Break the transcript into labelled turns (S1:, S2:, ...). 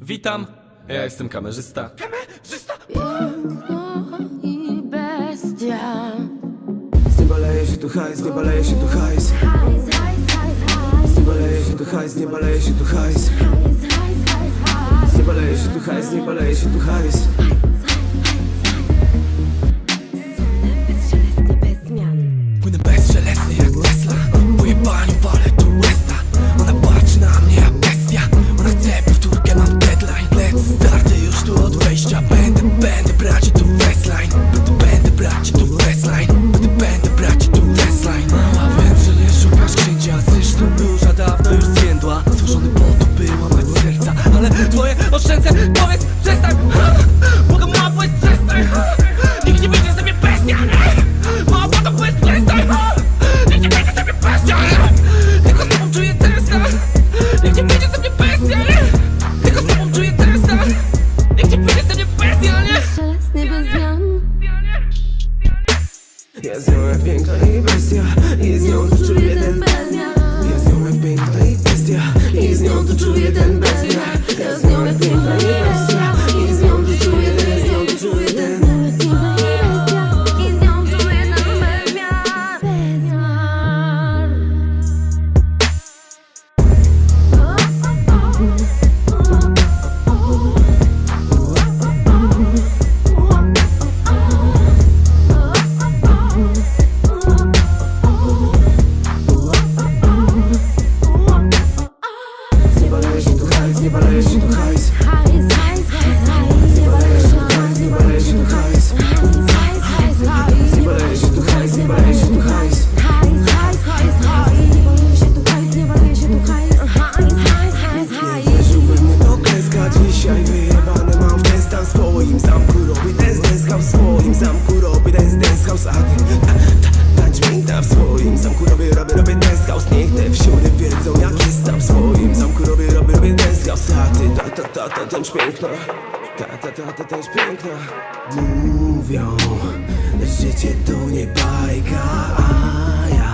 S1: Witam, ja jestem kamerzysta.
S2: Piękno i bestia.
S3: Nie baleje się tu hajs, nie baleje się tu hajs.
S2: Hajs, hajs, hajs, hajs
S3: Nie baleje się tu hajs, nie baleje się tu hajs.
S2: Hajs, hajs, hajs, hajs.
S3: Nie baleje się tu hajs, nie baleje się tu hajs
S4: twoje oszczędzę, powiedz przestań. Błagam mała, powiedz przestań. Nikt nie będzie sobie bestia Mała, błagam, powiedz przestań. Nikt nie będzie sobie bestia Tylko z tobą czuję testa Nikt nie będzie sobie bestia Tylko z tobą czuję testa Nikt nie będzie sobie bestia
S2: Bezszelestnie, bez zmian
S3: Ja z nią jak piękna i bestia I z nią czuję ten
S2: bez zmian
S3: Ja z nią jak piękna i bestia I z nią tu czuję ten bezmiar Ja house Niech te wsiury wiedzą jak jest tam w swoim zamku. Robię, robię, robię house A ty ta, ta, ta, ta, tańcz piękna. Ta, ta, ta, ta, tańcz piękna. Mówią, życie to nie bajka A ja